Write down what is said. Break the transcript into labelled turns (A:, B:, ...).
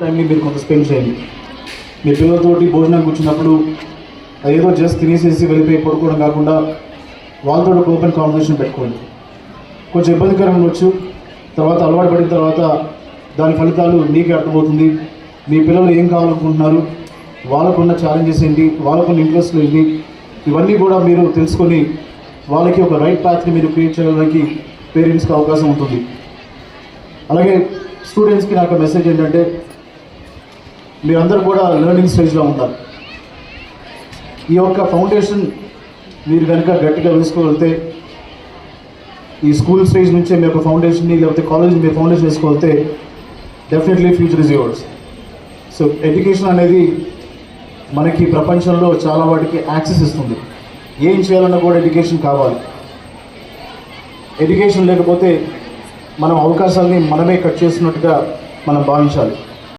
A: టైంని మీరు కొంత స్పెండ్ చేయండి. మీ పిల్లలతోటి భోజనం కూర్చున్నప్పుడు ఏదో జస్ట్ తినేసేసి వెళ్ళిపోయి పడుకోవడం కాకుండా వాళ్ళతో ఒక ఓపెన్ కాన్వర్సేషన్ పెట్టుకోండి. కొంచెం ఇబ్బందికరం ఉండొచ్చు. తర్వాత అలవాటు పడిన తర్వాత దాని ఫలితాలు మీకే అర్థమవుతుంది. మీ పిల్లలు ఏం కావాలనుకుంటున్నారు? వాళ్ళకున్న ఛాలెంజెస్ ఏంటి? వాళ్ళకున్న ఇంట్రెస్ట్లు ఏంటి? ఇవన్నీ కూడా మీరు తెలుసుకొని వాళ్ళకి ఒక రైట్ ప్యాత్ని మీరు క్రియేట్ చేయడానికి పేరెంట్స్కి అవకాశం ఉంటుంది. అలాగే స్టూడెంట్స్కి నాకు మెసేజ్ ఏంటంటే మీరందరూ కూడా లెర్నింగ్ స్టేజ్లో ఉంటారు ఈ యొక్క ఫౌండేషన్ మీరు కనుక గట్టిగా వేసుకోగలిగితే ఈ స్కూల్ స్టేజ్ నుంచే మీ యొక్క ఫౌండేషన్ని లేకపోతే కాలేజ్ మీరు foundation వేసుకోగలిగితే definitely future is yours so education అనేది మనకి ప్రపంచంలో చాలా వాటికి యాక్సెస్ ఇస్తుంది. ఏం చేయాలన్నా కూడా ఎడ్యుకేషన్ కావాలి. ఎడ్యుకేషన్ లేకపోతే మనం అవకాశాలని మనమే కట్ చేసినట్టుగా మనం భావించాలి.